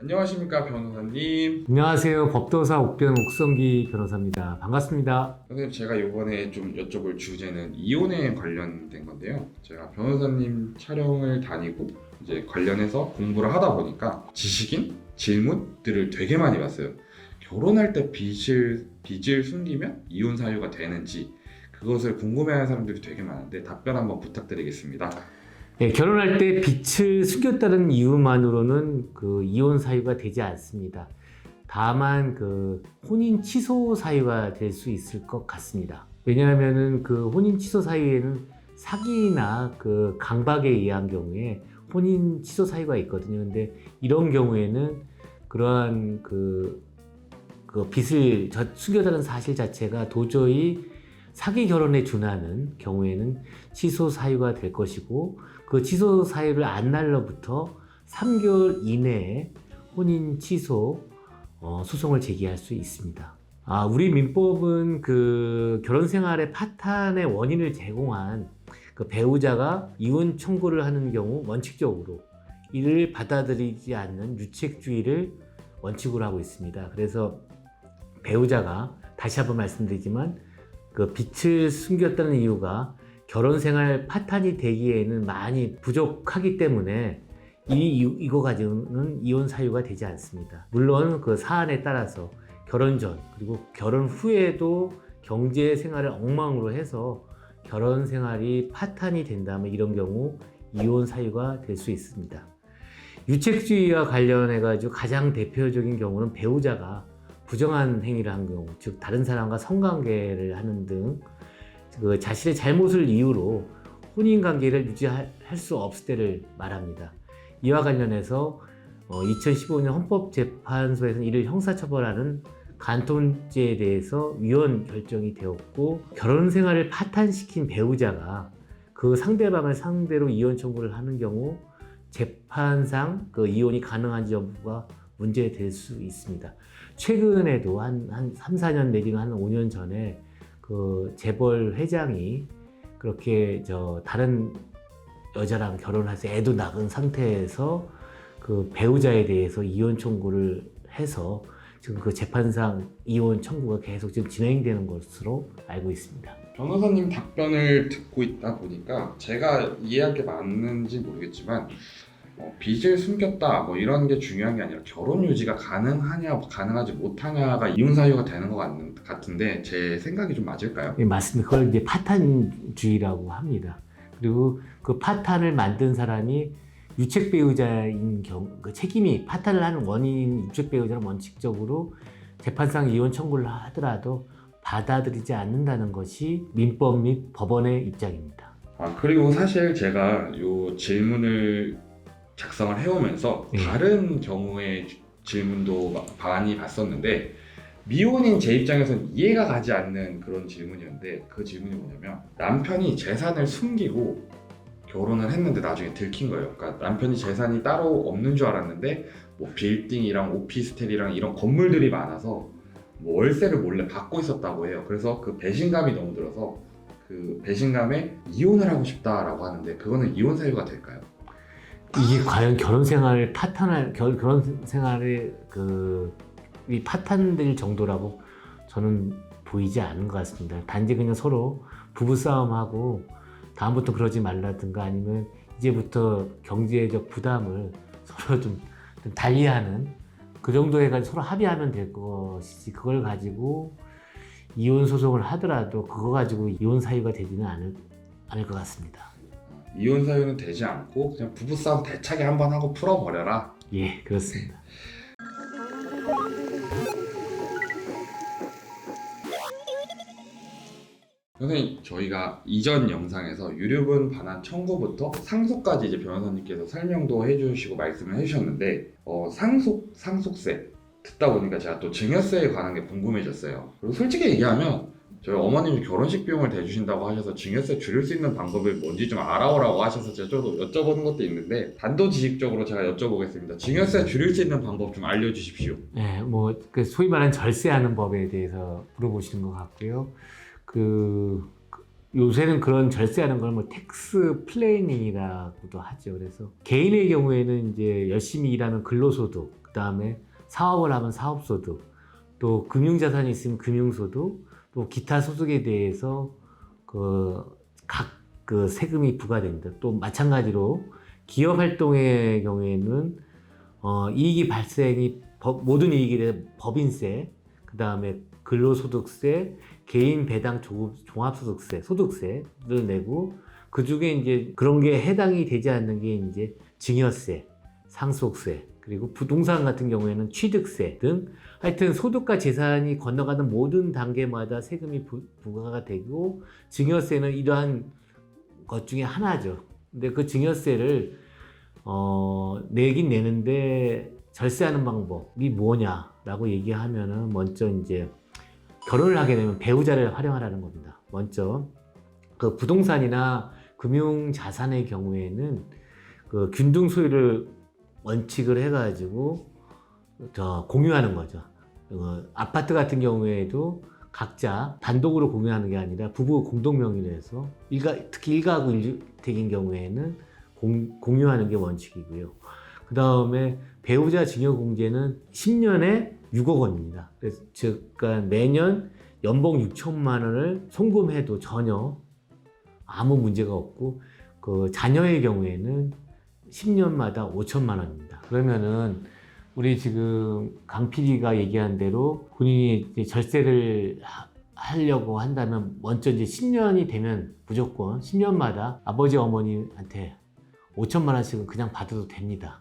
안녕하십니까 변호사님. 안녕하세요. 법도사 옥변 옥성기 변호사입니다. 반갑습니다. 선생님 제가 이번에 좀 여쭤볼 주제는 이혼에 관련된 건데요. 제가 변호사님 촬영을 다니고 이제 관련해서 공부를 하다 보니까 지식인 질문들을 되게 많이 봤어요. 결혼할 때 빚을 빚을 숨기면 이혼 사유가 되는지 그것을 궁금해하는 사람들이 되게 많은데 답변 한번 부탁드리겠습니다. 네, 결혼할 때 빚을 숨겼다는 이유만으로는 그 이혼 사유가 되지 않습니다. 다만 그 혼인 취소 사유가 될 수 있을 것 같습니다. 왜냐하면은 그 혼인 취소 사유에는 사기나 그 강박에 의한 경우에 혼인 취소 사유가 있거든요. 근데 이런 경우에는 그러한 그, 그 빚을 저- 숨겼다는 사실 자체가 도저히 사기 결혼에 준하는 경우에는 취소 사유가 될 것이고 그 취소 사유를 안 날로부터 3개월 이내에 혼인 취소 어, 소송을 제기할 수 있습니다. 아, 우리 민법은 그 결혼 생활의 파탄의 원인을 제공한 그 배우자가 이혼 청구를 하는 경우 원칙적으로 이를 받아들이지 않는 유책주의를 원칙으로 하고 있습니다. 그래서 배우자가 다시 한번 말씀드리지만 그 빚을 숨겼다는 이유가 결혼 생활 파탄이 되기에는 많이 부족하기 때문에 이 이거 가지고는 이혼 사유가 되지 않습니다. 물론 그 사안에 따라서 결혼 전 그리고 결혼 후에도 경제 생활을 엉망으로 해서 결혼 생활이 파탄이 된다면 이런 경우 이혼 사유가 될 수 있습니다. 유책주의와 관련해 가지고 가장 대표적인 경우는 배우자가 부정한 행위를 한 경우, 즉 다른 사람과 성관계를 하는 등 그 자신의 잘못을 이유로 혼인 관계를 유지할 수 없을 때를 말합니다. 이와 관련해서 2015년 헌법재판소에서는 이를 형사처벌하는 간통죄에 대해서 위헌 결정이 되었고 결혼 생활을 파탄시킨 배우자가 그 상대방을 상대로 이혼 청구를 하는 경우 재판상 그 이혼이 가능한지 여부가 문제될 수 있습니다. 최근에도 한, 한 3, 4년 내지는 한 5년 전에 그 재벌 회장이 그렇게 저 다른 여자랑 결혼해서 애도 낳은 상태에서 그 배우자에 대해서 이혼 청구를 해서 지금 그 재판상 이혼 청구가 계속 지금 진행되는 것으로 알고 있습니다. 변호사님 답변을 듣고 있다 보니까 제가 이해한 게 맞는지 모르겠지만 어, 빚을 숨겼다 뭐 이런 게 중요한 게 아니라 결혼 유지가 가능하냐 가능하지 못하냐가 이혼 사유가 되는 것 같는, 같은데 제 생각이 좀 맞을까요? 예, 맞습니다. 그걸 이제 파탄주의라고 합니다. 그리고 그 파탄을 만든 사람이 유책 배우자인 경우, 그 책임이 파탄을 하는 원인인 유책 배우자는 원칙적으로 재판상 이혼 청구를 하더라도 받아들이지 않는다는 것이 민법 및 법원의 입장입니다. 아 그리고 사실 제가 요 질문을 작성을 해오면서 예. 다른 경우의 지- 질문도 마- 많이 봤었는데 미혼인 제 입장에서는 이해가 가지 않는 그런 질문이었는데 그 질문이 뭐냐면 남편이 재산을 숨기고 결혼을 했는데 나중에 들킨 거예요. 그러니까 남편이 재산이 따로 없는 줄 알았는데 뭐 빌딩이랑 오피스텔이랑 이런 건물들이 많아서 뭐 월세를 몰래 받고 있었다고 해요. 그래서 그 배신감이 너무 들어서 그 배신감에 이혼을 하고 싶다라고 하는데 그거는 이혼 사유가 될까요? 이게 과연 결혼 생활을 파탄할 결, 결혼 생활의 그이 파탄될 정도라고 저는 보이지 않는 것 같습니다. 단지 그냥 서로 부부 싸움하고 다음부터 그러지 말라든가 아니면 이제부터 경제적 부담을 서로 좀, 좀 달리하는 그 정도에 가지고 서로 합의하면 될 것이지 그걸 가지고 이혼 소송을 하더라도 그거 가지고 이혼 사유가 되지는 않을, 않을 것 같습니다. 이혼 사유는 되지 않고 그냥 부부 싸움 대차게 한번 하고 풀어버려라. 예, 그렇습니다. 선생님 저희가 이전 영상에서 유류분 반환 청구부터 상속까지 이제 변호사님께서 설명도 해주시고 말씀을 해주셨는데 어, 상속 상속세 듣다 보니까 제가 또 증여세에 관한 게 궁금해졌어요. 그리고 솔직히 얘기하면 저희 어머님이 결혼식 비용을 대주신다고 하셔서 증여세 줄일 수 있는 방법이 뭔지 좀 알아오라고 하셔서 제가 저도 여쭤보는 것도 있는데 단도직입적으로 제가 여쭤보겠습니다. 증여세 줄일 수 있는 방법 좀 알려주십시오. 네, 뭐, 그 소위 말하는 절세하는 법에 대해서 물어보시는 것 같고요. 그, 그 요새는 그런 절세하는 걸 뭐 텍스 플래닝이라고도 하죠. 그래서 개인의 경우에는 이제 열심히 일하면 근로소득, 그 다음에 사업을 하면 사업소득, 또 금융자산이 있으면 금융소득, 또 기타 소득에 대해서 그각 그 세금이 부과됩니다. 또 마찬가지로 기업 활동의 경우에는 어, 이익이 발생이 법- 모든 이익에 대해 법인세, 그 다음에 근로소득세, 개인 배당 조- 종합소득세, 소득세를 내고 그 중에 이제 그런 게 해당이 되지 않는 게 이제 증여세, 상속세, 그리고 부동산 같은 경우에는 취득세 등 하여튼 소득과 재산이 건너가는 모든 단계마다 세금이 부, 부과가 되고 증여세는 이러한 것 중에 하나죠. 근데 그 증여세를 어, 내긴 내는데 절세하는 방법이 뭐냐라고 얘기하면은 먼저 이제 결혼을 하게 되면 배우자를 활용하라는 겁니다. 먼저 그 부동산이나 금융 자산의 경우에는 그 균등 소유를 원칙을 해가지고 저 공유하는 거죠. 어, 아파트 같은 경우에도 각자 단독으로 공유하는 게 아니라 부부 공동 명의로 해서 일가 특히 일가구 일주택인 경우에는 공, 공유하는 게 원칙이고요. 그 다음에 배우자 증여 공제는 10년에 6억 원입니다. 그래서 즉, 그러니까 매년 연봉 6천만 원을 송금해도 전혀 아무 문제가 없고 그 자녀의 경우에는 10년마다 5천만 원입니다. 그러면은 우리 지금 강 PD가 얘기한 대로 본인이 절세를 하- 하려고 한다면 먼저 이제 10년이 되면 무조건 10년마다 아버지 어머니한테 5천만 원씩은 그냥 받아도 됩니다.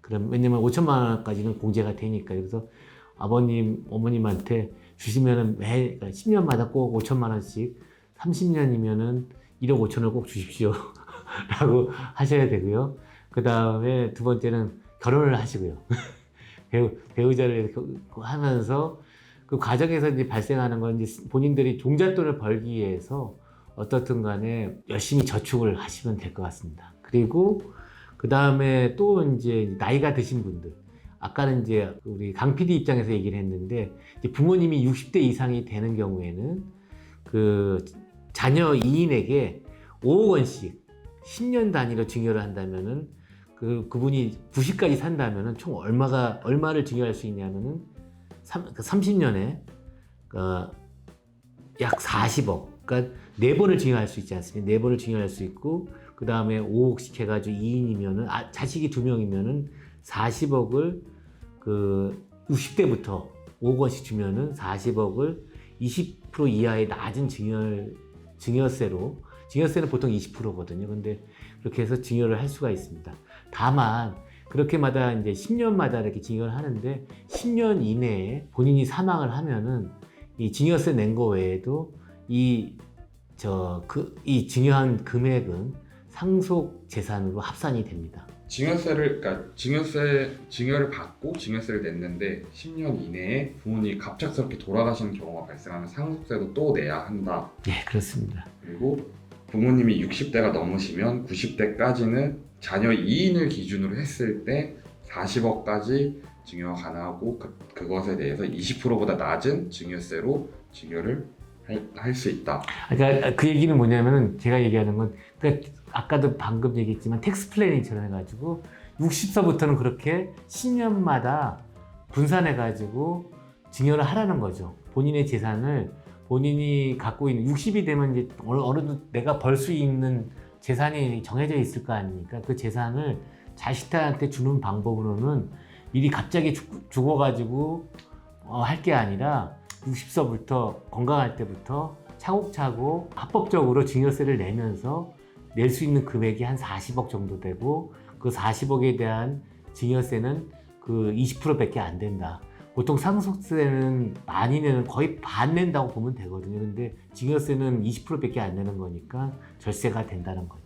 그럼 왜냐면 5천만 원까지는 공제가 되니까 그래서 아버님 어머님한테 주시면은 매 그러니까 10년마다 꼭 5천만 원씩 30년이면은 1억 5천을 꼭 주십시오. 라고 하셔야 되고요. 그 다음에 두 번째는 결혼을 하시고요. 배우, 배우자를 이렇게 하면서 그 과정에서 이제 발생하는 건 이제 본인들이 종잣돈을 벌기 위해서 어떻든 간에 열심히 저축을 하시면 될 것 같습니다. 그리고 그 다음에 또 이제 나이가 드신 분들. 아까는 이제 우리 강 PD 입장에서 얘기를 했는데 부모님이 60대 이상이 되는 경우에는 그 자녀 2인에게 5억 원씩 10년 단위로 증여를 한다면은 그 그분이 90까지 산다면은 총 얼마가 얼마를 증여할 수 있냐면은 3, 30년에 어, 약 40억. 그러니까 네 번을 증여할 수 있지 않습니까? 네 번을 증여할 수 있고 그 다음에 5억씩 해가지고 2인이면은 아, 자식이 두 명이면은 40억을 그 60대부터 5억 원씩 주면은 40억을 20% 이하의 낮은 증여 증여세로 증여세는 보통 20%거든요. 근데 그렇게 해서 증여를 할 수가 있습니다. 다만 그렇게마다 이제 10년마다 이렇게 증여를 하는데 10년 이내에 본인이 사망을 하면은 이 증여세 낸 거 외에도 이 저 그 이 증여한 금액은 상속 재산으로 합산이 됩니다. 증여세를 그러니까 증여세 증여를 받고 증여세를 냈는데 10년 이내에 부모님이 갑작스럽게 돌아가시는 경우가 발생하면 상속세도 또 내야 한다. 네, 그렇습니다. 그리고 부모님이 60대가 넘으시면 90대까지는 자녀 2인을 기준으로 했을 때 40억까지 증여가 가능하고 그, 그것에 대해서 20%보다 낮은 증여세로 증여를 할 수 있다. 그러니까 그 얘기는 뭐냐면은 제가 얘기하는 건 그러니까 아까도 방금 얘기했지만 텍스 플래닝처럼 해가지고 60서부터는 그렇게 10년마다 분산해가지고 증여를 하라는 거죠. 본인의 재산을 본인이 갖고 있는 60이 되면 이제 어느 내가 벌 수 있는 재산이 정해져 있을 거 아닙니까? 그 재산을 자식들한테 주는 방법으로는 미리 갑자기 죽, 죽어가지고 어, 할 게 아니라 60서부터 건강할 때부터 차곡차곡 합법적으로 증여세를 내면서 낼 수 있는 금액이 한 40억 정도 되고 그 40억에 대한 증여세는 그 20%밖에 안 된다. 보통 상속세는 많이 내는 거의 반 낸다고 보면 되거든요. 근데 증여세는 20%밖에 안 내는 거니까 절세가 된다는 거죠.